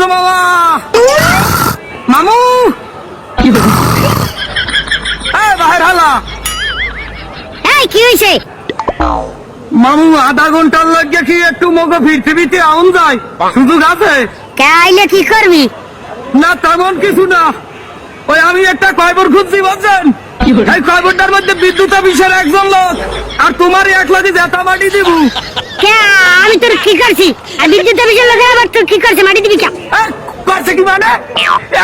সূর্য মামা। মামু বাহির হালা। এই কি হয়েছে মামু আধা ঘণ্টার লাগে কি একটু মগো পৃথিবীতে আউন যায়? সুযোগ আছে? আইলে কি করবি? না তেমন কিছু না। ওই আমি একটা কয়বর খুঁজছি বলছেন এই কয়বরটার মধ্যে বিদ্যুৎ অফিসের একজন লোক। আর তোমার এক লাখে জেতা মাটি দিব। কে আমি তোর কি করছি? আর বিদ্যুৎ অফিসের লোকের আবার তোর কি মাটি দিবি কে এই, করছে কি মানে?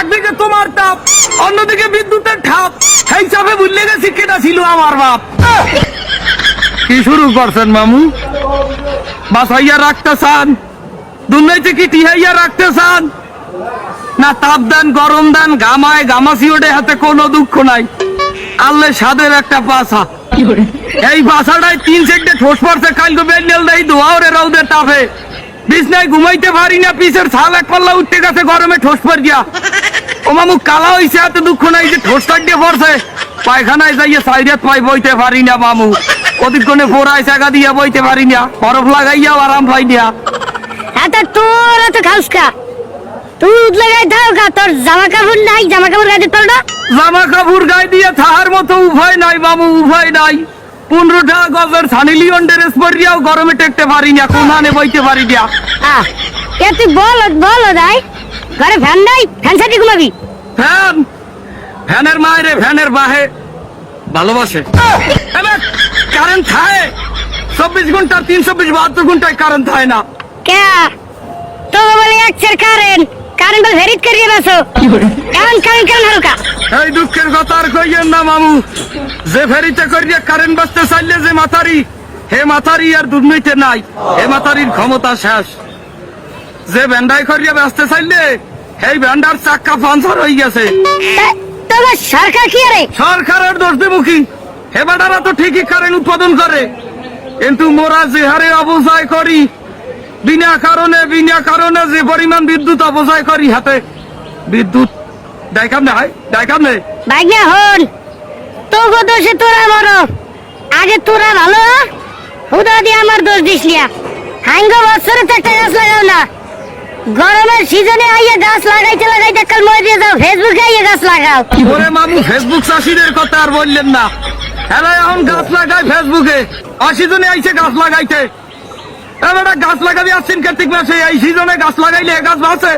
একদিকে তোমার তাপ অন্যদিকে বিদ্যুতের ঠাপ। গেছি কেটা ছিল আমার বাপ। কি শুরু করছেন মামু? রাখতে চান? দুর্নীতি কি টিহাইয়া রাখতে চান? না তাপ দেন গরম দেন গামায় গামাসি ওঠে হাতে কোনো দুঃখ নাই। আল্লে সাদের একটা পাশা এই বাসাটায় তিন সেকটে ঠোস পড়ছে কালকে বেন্ডেল দেই দোয়াও রে রৌদের তাপে। বিছনায় ঘুমাইতে পারি না পিসের ছাল এক পাল্লা উঠতে গেছে গরমে ঠোস পর গিয়া। ও মামু কালা হইছে এত দুঃখ নাই যে ঠোস দিয়ে পড়ছে। পায়খানায় যাইয়ে সাইডেত পাই বইতে পারি না মামু। অতিক্ষণে ফোরায় চাকা দিয়া বইতে পারি না বরফ লাগাইয়াও আরাম পাই না। হ্যাঁ তা তোর তো খাউস কা? তুই দাও কা তোর জামা কাপড় নাই জামা কাপড় গাইতে তোর না? জামা কাপড় গায়ে দিয়ে থাহার মতো উভয় নাই বাবু উভয় নাই। পনেরোটা গজের সানি লিওন ড্রেস পরিয়াও গরমে টেকতে পারি না কোনানে বইতে পারি না এ তুই বল বল দাই ঘরে ফ্যান নাই ফ্যান সাথে ঘুমাবি। ফ্যান? ফ্যানের মায়েরে ফ্যানের বাহে। ভালোবাসে। কারেন্ট থাকে চব্বিশ ঘণ্টা তিনশো বিশ বাহাত্তর ঘন্টায় কারেন্ট থাকে না। কে? তো বলে এক চের কারেন্ট কারেন্ট ভেরিট করিয়ে কারেন্ট কারেন্ট হালকা? এই দুঃখের কথা আর কইয়েন না মামু। যে ফেরিতে করিয়ে কারেন্ট বাঁচতে চাইলে যে মাথারি হে মাথারি আর দুর্নীতি নাই হে মাথারির ক্ষমতা শেষ। যে করিয়ে বাঁচতে চাইলে এই চাক্কা পাঞ্চার হয়ে গেছে। তা- তোমার সরকার কি রে সরকারের দোষ হে বেটারা তো ঠিকই কারেন্ট উৎপাদন করে। কিন্তু মোরা যে হারে করি বিনা কারণে বিনা কারণে যে পরিমাণ বিদ্যুৎ অপচয় করি হাতে বিদ্যুৎ দেখাম না হয় দেখাম না। ভাগ্যা হন তো গো দোষে তোরা মরো। আগে তোরা ভালো হুদা দিয়ে আমার দোষ দিস নিয়া হাঙ্গ বছরে তো একটা গাছ লাগাও না। গরমের সিজনে আইয়া গাছ লাগাইতে লাগাইতে কাল মরে যাও ফেসবুকে আইয়া গাছ লাগাও। ওরে মামু ফেসবুক চাষিদের কথা আর বললেন না। হ্যাঁ এখন গাছ লাগাই ফেসবুকে। অসিজনে আইছে গাছ লাগাইতে। এবারে গাছ লাগাবি আসছেন কার্তিক মাসে এই সিজনে গাছ লাগাইলে এ গাছ বাঁচে।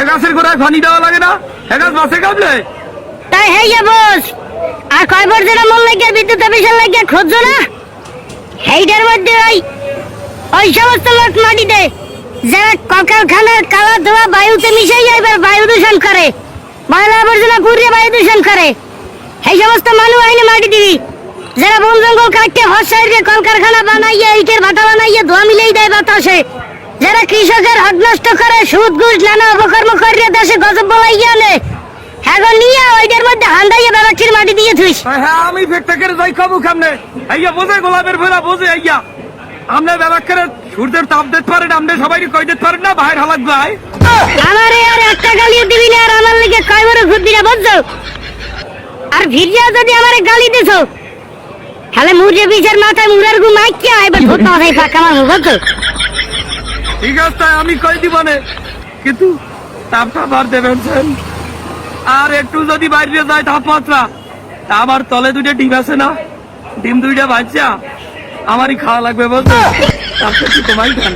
এ গাছের গোড়ায় পানি দেওয়া লাগে না। এ গাছ বাঁচে কাটলে তাই হেইয়া বস। আর কয় বছর যেটা মন লাগিয়া বিদ্যুৎ অফিসের লাগিয়া খুঁজছো না? হেইটার মধ্যে ওই ওই সমস্ত লোক মাটি দেয় যারা কলকারখানার কালা ধোয়া বায়ুতে মিশাইয়া এবার বায়ু দূষণ করে। ময়লা আবর্জনা পুড়িয়ে বায়ু দূষণ করে। এই সমস্ত মানুষ আইনে মাটি দিবি। যারা বন জঙ্গল কাটতে হসাইরে কলকারখানা বানাইয়া ইটের ভাটা বানাইয়া ধোয়া মিলেই দেয় বাতাসে। যারা কৃষকের হক নষ্ট করে সুদ ঘুষ নানা অপকর্ম করিয়া দেশে গজব বলাইয়া আনে এখন নিয়ে ওইটার মধ্যে হান্দাইয়া বেবাটির মাটি দিয়ে থুইস। হ্যাঁ আমি ফেকটাকের যাই খাব কেমনে? আইয়া বোঝে গোলাপের ফেরা বোঝে আইয়া। আমরা ব্যাপাকের সূর্যের তাপ দিতে পারেন আপনি সবাই কই দিতে পারেন না বাইরে হালাক ভাই। আমারে আর একটা গালিও দিবি না আর আমার লিগে কয় বড় ঘুরবি না বুঝছ? আর ভিড়িয়া যদি আমারে গালি দিছো তাহলে মুরগে বিচার মাথায় মুরার গু মাইকিয়া আইবে ভূত মাথায় পাকা মানু বুঝছ? ঠিক আছে আমি কই দিব না? কিন্তু তাপটা বার দেবেন স্যার। আর একটু যদি বাইরে যায় তাপমাত্রা তা আমার তলে দুটো ডিম আছে না? ডিম দুইটা বাচ্চা আমারই খাওয়া লাগবে বলতো তারপরে কি তোমায় খান